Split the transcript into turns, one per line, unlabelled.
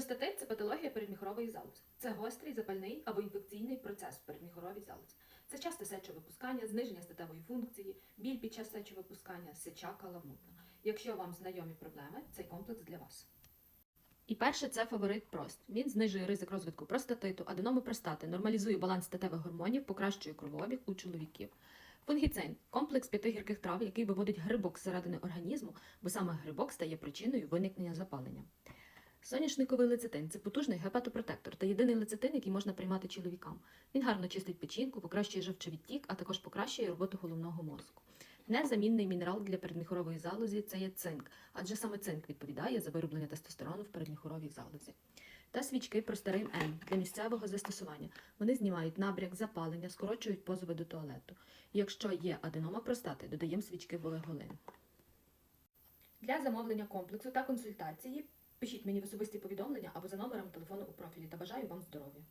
Простатит це патологія передміхорової залози. Це гострий, запальний або інфекційний процес в передміхоровій залозі. Це часте сечовипускання, зниження статевої функції, біль під час сечовипускання, сеча каламутна. Якщо вам знайомі проблеми, цей комплекс для вас. І перше це фаворит прост. Він знижує ризик розвитку простатиту, аденоми простати, нормалізує баланс статевих гормонів, покращує кровообіг у чоловіків. Фунгіцин комплекс п'яти гірких трав, який виводить грибок зсередини організму, бо саме грибок стає причиною виникнення запалення. Соняшниковий лецитин це потужний гепатопротектор та єдиний лецитин, який можна приймати чоловікам. Він гарно чистить печінку, покращує жовчовідтік, а також покращує роботу головного мозку. Незамінний мінерал для передміхорової залозі це є цинк, адже саме цинк відповідає за вироблення тестостерону в передміхоровій залозі. Та свічки простарим М для місцевого застосування. Вони знімають набряк, запалення, скорочують позови до туалету. Якщо є аденома простати, додаємо свічки волеголин. Для замовлення комплексу та консультації пишіть мені в особисті повідомлення або за номером телефону у профілі та бажаю вам здоров'я.